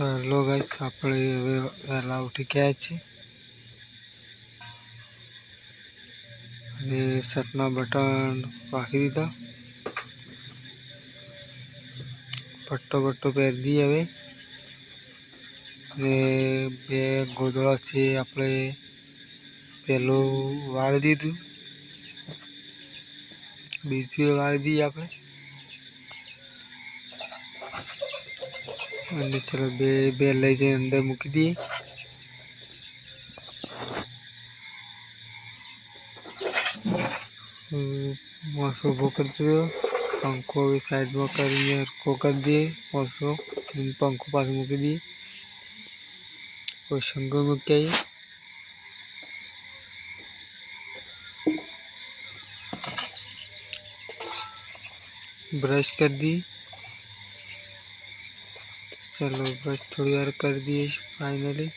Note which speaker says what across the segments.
Speaker 1: Hello guys, આપણે હવે વહેલા ઉઠી ગયા છે અને શર્ટના બટન પાકી દીધા. પટ્ટો બટ્ટો પહેરી દઈએ હવે. અને બે ગોદળા છે, આપણે પહેલું વાળી દીધું. બીજું વાળી દઈએ આપણે. અને ચલો, બે બે લઈ જઈને અંદર મૂકી દઈએ. મોસો ઊભો કરી દીધો. પંખો હવે સાઈડમાં કરીને હરખો કરી દઈએ. મોસો પંખો પાસે મૂકી દઈએ. કોઈ શંગો મૂકી આવીએ બ્રશ કરી દઈએ. चलो बस थोड़ी और कर दिए फाइनली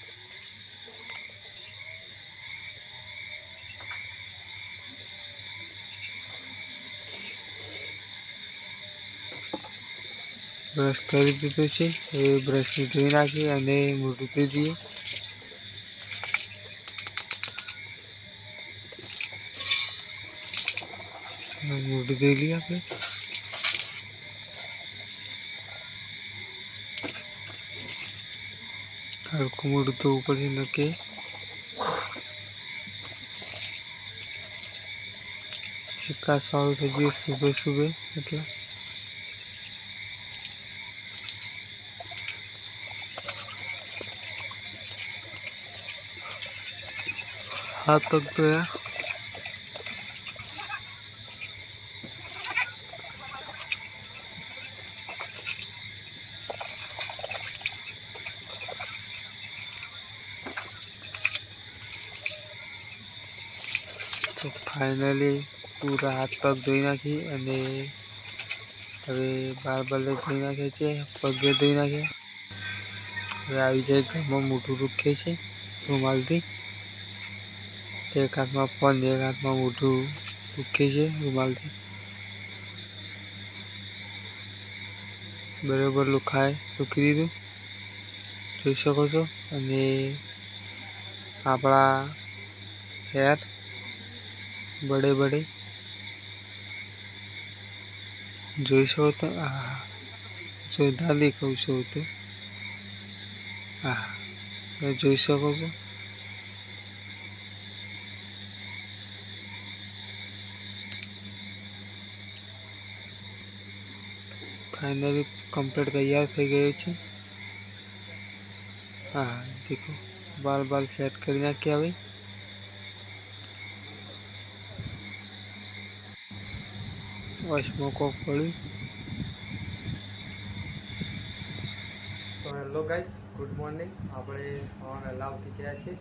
Speaker 1: બ્રશ કરી દીધું છે એ બ્રશને ધોઈ નાખી અને મોઢું ધોઈ દઈએ મોઢું ધોઈ લઈએ આપણે હરખું મોઢું ધોવું પડશે નકે ચિકાસ વાળું થઈ ગયું સુબે સુબે, એટલે હાથ પગ ધોયા તો ફાઇનલી પૂરા હાથ પગ ધોઈ નાખી અને હવે બાર બાર ધોઈ નાખે છે, પગે ધોઈ નાખે. હવે આવી જાય ઘરમાં મોઢું રૂખે છે, રૂમાલથી. એક હાથમાં ફોન એક હાથમાં મોઢું રૂખે છે, રૂમાલથી. બરાબર લુખાય રૂકી દીધું. જોઈ શકો છો. અને આપણા હેર બડે બડે. જોઈ શકો તો આ જોતા દેખાવ છો તો. હા જોઈ શકો છો. ફાઈનલી કમ્પ્લીટ તૈયાર થઈ ગયું છે. હા દેખો બાલ બાલ સેટ કરી નાખ્યા હવે. વચમાં કોક પડ્યું તો હેલો ગાઈસ ગુડ મોર્નિંગ આપણે સવારે વહેલા ઉઠી ગયા છીએ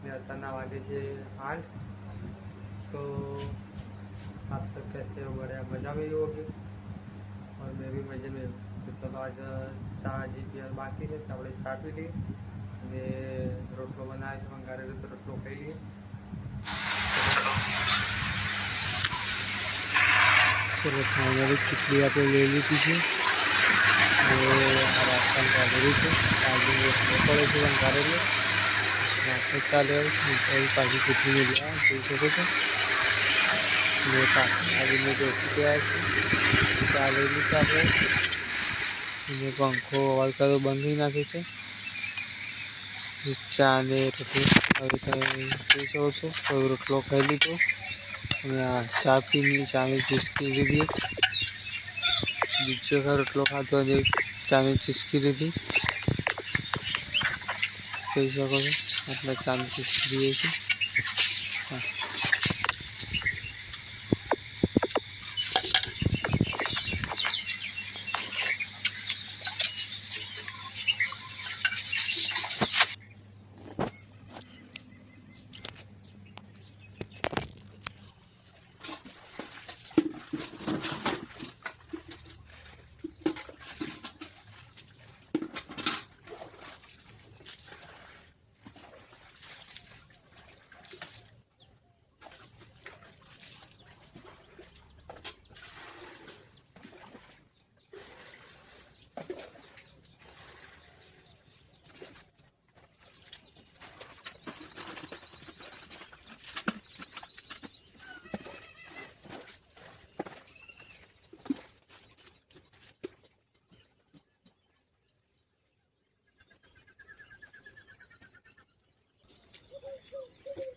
Speaker 1: ને અત્યારના વાગે છે આઠ તો आप सब कैसे हो बड़े मज़ा में ही होगे और मैं भी मज़े में हूँ तो चलो आज ચા હજી પીવાનું બાકી છે તો આપણે ચા પી લઈએ અને રોટલો બનાવે છે મંગારે તો રોટલો ખાઈ લઈએ ચલો ફાઇનલી ખીચડી આપણે લઈ લીધી છે હવે આ રાસ્તા કાઢેલી છે ચાર્જિંગ રોટલો પડે છે કાઢેલો નાસ્તો ચાલે પછી પાછી ખીચડી મેળવી જોઈ શકો છો ને પાછી આવીને બેસી ગયા છે ચા લઈ લીધી આપણે અને પંખો અવાજ કરો બંધ થઈ નાખે છે ચા ને પછી હવે તમે જોઈ શકો છો તો રોટલો ખાઈ લીધો ચા પીને ચાની ચુસ્કી લીધી. બીજો વખત રોટલો ખાધો અને ચાની ચુસ્કી લીધી. જોઈ શકો છો, આપણે ચાની ચુસ્કી લઈએ છીએ. Thank you.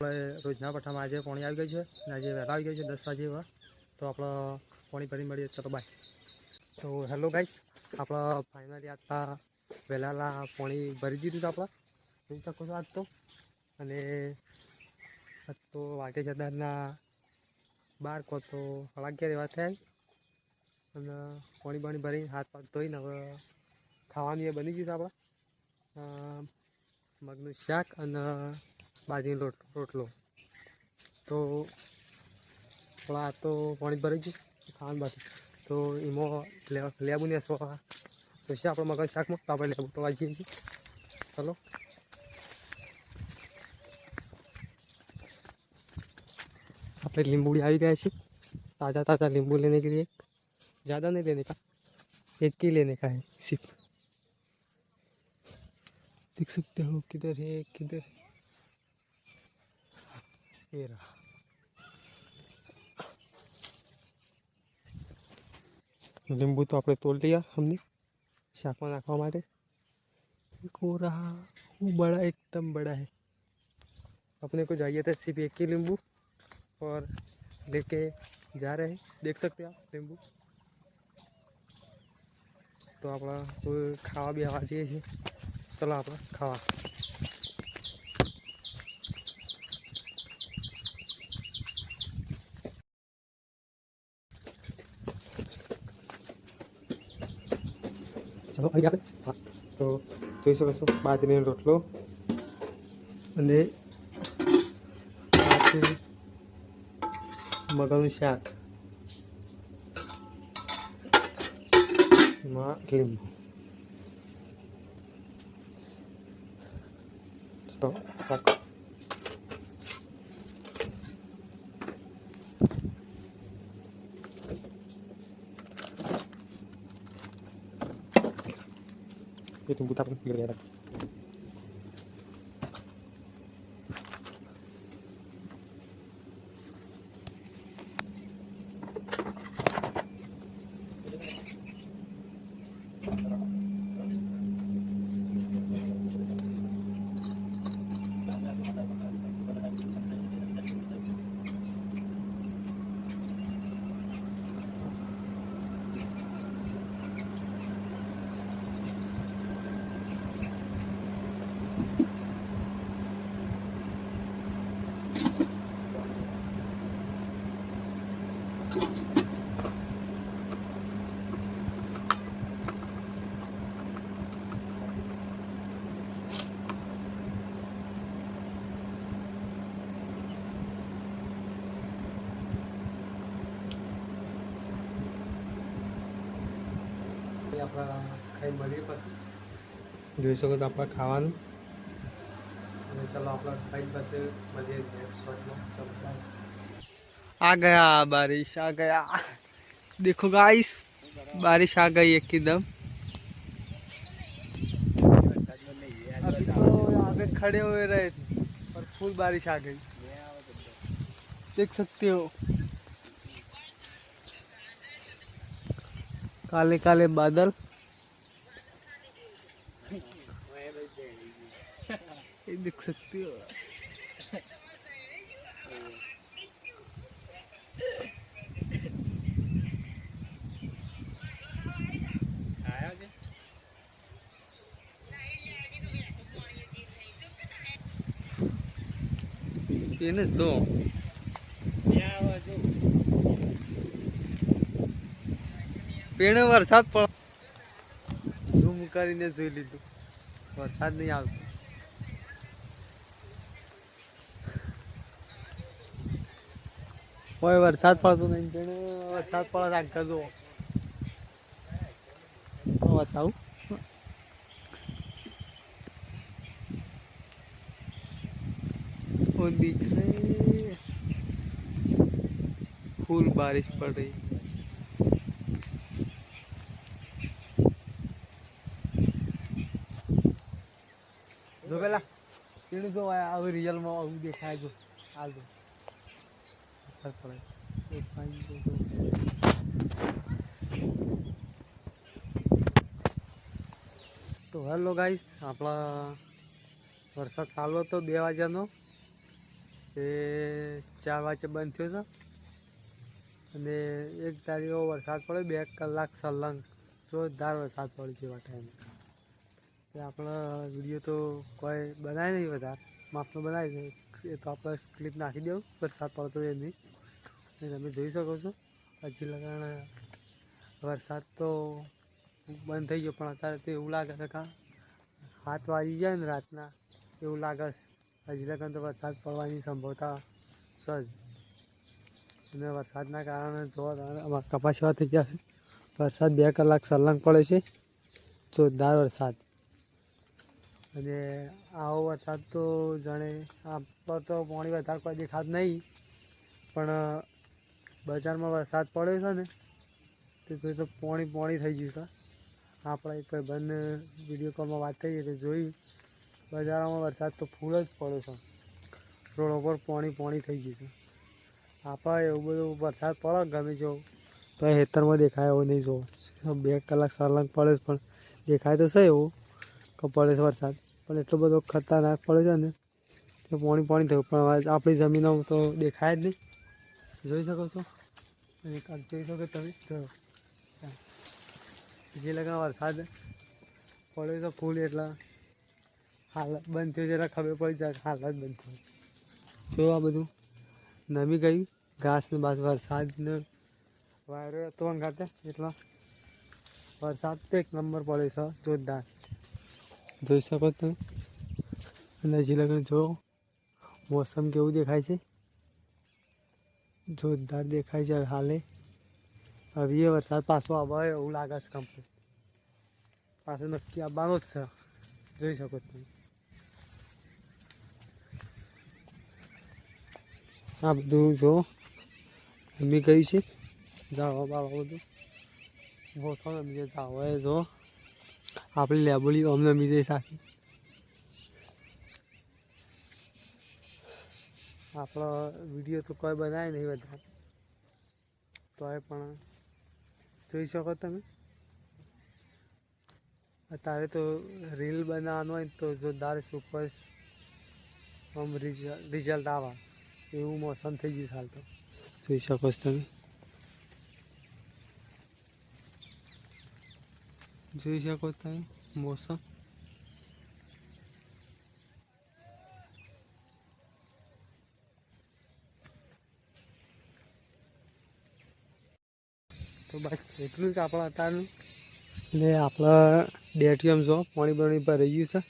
Speaker 2: આપણે રોજના પઠામાં આજે પાણી આવી ગયું છે અને આજે વહેલા આવી ગયું છે, દસ વાગે એવા. તો આપણે પાણી ભરી મળીએ. ચલો બાય તો હેલો ગાઈસ આપણે ફાઇનલી આટલા વહેલાલા પાણી ભરી દીધું છે આપણે. જોઈ શકો છો આજ તો. અને આજ તો વાગે જદારના દારના બાર કો તો અગિયાર એવા થયા અને પાણી પાણી ભરી હાથ પાક ધોઈને હવે ખાવાનું એ બની ગયું છે આપણે. મગનું શાક અને બાજરીનો રોટ રોટલો તો થોડા તો પાણી ભરી ગયું ખાવાનું બાકી તો એમાં લે- લેબુ ને સ્વા તો છે આપણે મગજ શાકમાં તો આપણે લેબુ તો વાંચીએ છીએ ચલો આપણે લીંબુડી આવી ગયા છે ताज़ा ताज़ा नींबू लेने के लिए ज़्यादा नहीं लेने का एक ही लेने का है सिर्फ देख सकते हो किधर है किधर है ये रहा नींबू तो आपने तोड़ लिया हमने शाक में नाखवा मारे एक हो रहा वो बड़ा एकदम बड़ा है अपने को चाहिए था सिर्फ एक ही नींबू और लेके जा रहे हैं देख सकते हैं आप नींबू તો આપણા કોઈ ખાવા બી આવવા જઈએ છીએ ચલો ચલો આવી આપણે હા તો જોઈ શકો છો બાજરીનો રોટલો અને બાજરી મગનું શાક એમાં લીંબુ તો રાખો. એ લીંબુ તો આપણે પીગળી રાખો. એ આપણા ખાઈ મળીએ પછી જોઈ શકો તો આપણે ખાવાનું અને ચલો આપણે ખાઈ પાસે મળીએ નેક્સ્ટ શોટમાં ચલો bye. आ गया बारिश आ गया देखो गाइस बारिश आ गई एकदम अभी तो यहाँ पे खड़े हुए रहे थे और फुल बारिश आ गई देख सकते हो काले काले बादल। ये दिख सकती हो। એને શું ત્યાં જો પેણે વરસાદ પણ ઝૂમ કરીને જોઈ લીધું. વરસાદ નહીં આવતો. કોઈ વરસાદ પડતો નહીં. પેણે વરસાદ પડે આગળ જુઓ. બતાવું ફૂલ બારિશ પડ. રહી એનું જો આવું રિયલમાં આવું દેખાય જો હાલ જો. તો હેલો ગાઈસ આપણા વરસાદ ચાલુ હતો બે વાગ્યાનો એ ચાર વાગે બંધ થયો છે અને એક તારીખો વરસાદ પડ્યો બે કલાક સલંગ જોરદાર વરસાદ પડ્યો છે એવા ટાઈમે તે આપણે વીડિયો તો કોઈ બનાવી નહીં વધારે માપનો બનાવી છે. એ તો આપણે ક્લિપ નાખી દઉં વરસાદ પડતો એની અને તમે જોઈ શકો છો. હજી લગાણ વરસાદ તો બંધ થઈ ગયો, પણ અત્યારે તો એવું લાગે છે કાં હાથ વાગી જાય ને રાતના, એવું લાગે છે. હજી લગન તો વરસાદ પડવાની સંભવતા છે જ અને વરસાદના કારણે જોવા તમે અમારા કપાસ એવા થઈ ગયા છે. વરસાદ બે કલાક સલંગ પડે છે. જોરદાર વરસાદ. અને આવો વરસાદ તો જાણે આમ તો પાણી વધારે કોઈ દેખાત નહીં. પણ બજારમાં વરસાદ પડ્યો છે ને, તે તો પાણી પાણી થઈ ગયું છે. આપણે એક ભાઈબંધ વીડિયો કોલમાં વાત થઈ તો જોઈ, બજારોમાં વરસાદ તો ફૂલ જ પડ્યો છે. રોડ ઉપર પાણી પાણી થઈ ગયું છે. આપણે એવું બધું વરસાદ પડે ગમે જો, તો હેતરમાં દેખાય એવું નહીં જો. બે કલાક સળંગ પડે પણ દેખાય તો છે એવું. કે પડે છે વરસાદ. પણ એટલો બધો ખતરનાક પડે છે ને કે પાણી પાણી થયું. પણ આપણી જમીનો તો દેખાય જ નહીં. જોઈ શકો છો? જોઈ શકો તમે? જો. જે લગા વરસાદ પડ્યો તો ફૂલ એટલા હાલત બંધ થયું જરા ખબર પડી જાય હાલત બંધ થયું જો આ બધું નમી ગયું. ઘાસને બાદ વરસાદને વાયરો હતો અંગાતે. એટલા વરસાદ તો એક નંબર પડે છે, જોરદાર. જોઈ શકો તમે અને હજી લગ્ન જો મોસમ કેવું દેખાય છે? જોરદાર દેખાય છે હાલે. હવે વરસાદ પાછો આવે એવું લાગે છે કમ્પ્લીટ પાછો નક્કી આવવાનો જ છે. જોઈ શકો તમે. આ બધું જો મમ્મી ગઈ છે. જાવા બાવા બધું. મોટો નમી જાય જાવા એ જો. આપણી લેબોલી અમને જાય સાચી. આપણો વીડિયો તો કોઈ બનાવે નહીં વધારે. તોય પણ જોઈ શકો તમે. અત્યારે તો રીલ બનાવવાનું હોય તો જોરદાર સુપર આમ રિઝલ્ટ આવે. એવું મોસમ થઈ ગયું હાલ તો. જોઈ શકો છો તમે. જોઈ શકો તમે? મોસમ તો બસ એટલું જ આપણા અત્યારનું? એટલે આપણા ડેટીએમ જો, પાણી બાણી રહી ગયું છે.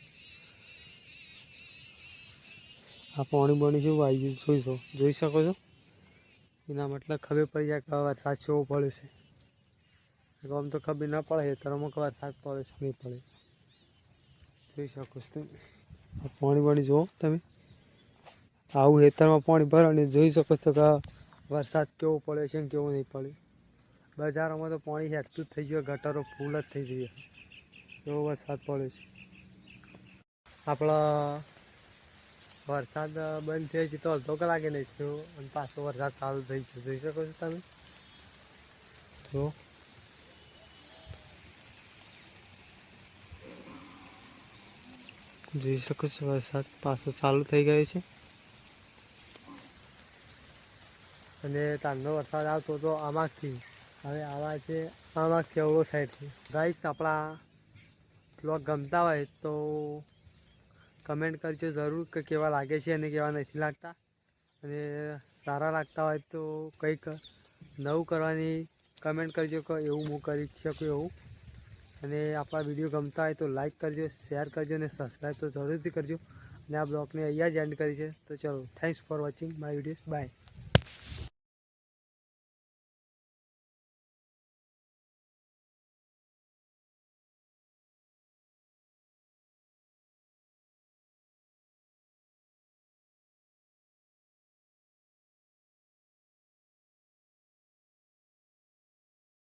Speaker 2: આ પાણી બાણી જેવું આવી ગયું જોઈ શકો જોઈ શકો છો. એના મતલબ ખબર પડી જાય કે વરસાદ કેવો છે. આમ તો ખબર ના પડે તર અમુક વાર વરસાદ પડે છે નહીં પડે. જોઈ શકો છો તમે. પાણી પાણી જુઓ તમે. આવું હેતરમાં પાણી ભરો અને જોઈ શકો છો કે વરસાદ કેવો પડે છે ને કેવો નહીં પડે. બજારોમાં તો પાણી હેઠતું જ થઈ ગયું, ગટરો ફૂલ જ થઈ ગઈ એવો વરસાદ પડ્યો છે. આપણા વરસાદ બંધ થઈ છે તો અડધો કલાકે નહીં થયો અને પાછો વરસાદ ચાલુ થઈ છે જોઈ શકો છો તમે. જો જોઈ શકો છો વરસાદ પાછો ચાલુ થઈ ગયો છે. અને તાંડો વરસાદ આવતો તો આમાંથી, હવે આવા છે આમાંથી અવળો સાઈડથી ગાઈસ આપણા બ્લોગ ગમતા હોય તો કમેન્ટ કરજો જરૂર કે કેવા લાગે છે અને કેવા નથી લાગતા. અને સારા લાગતા હોય તો કંઈક નવું કરવાની કમેન્ટ કરજો કે એવું હું કરી શકું એવું. અને આપણા વીડિયો ગમતા હોય તો લાઈક કરજો શેર કરજો અને સબસ્ક્રાઈબ તો જરૂરથી કરજો. અને આ બ્લોગને અહીંયા જ એન્ડ કરી છે. તો ચલો thanks for watching my videos bye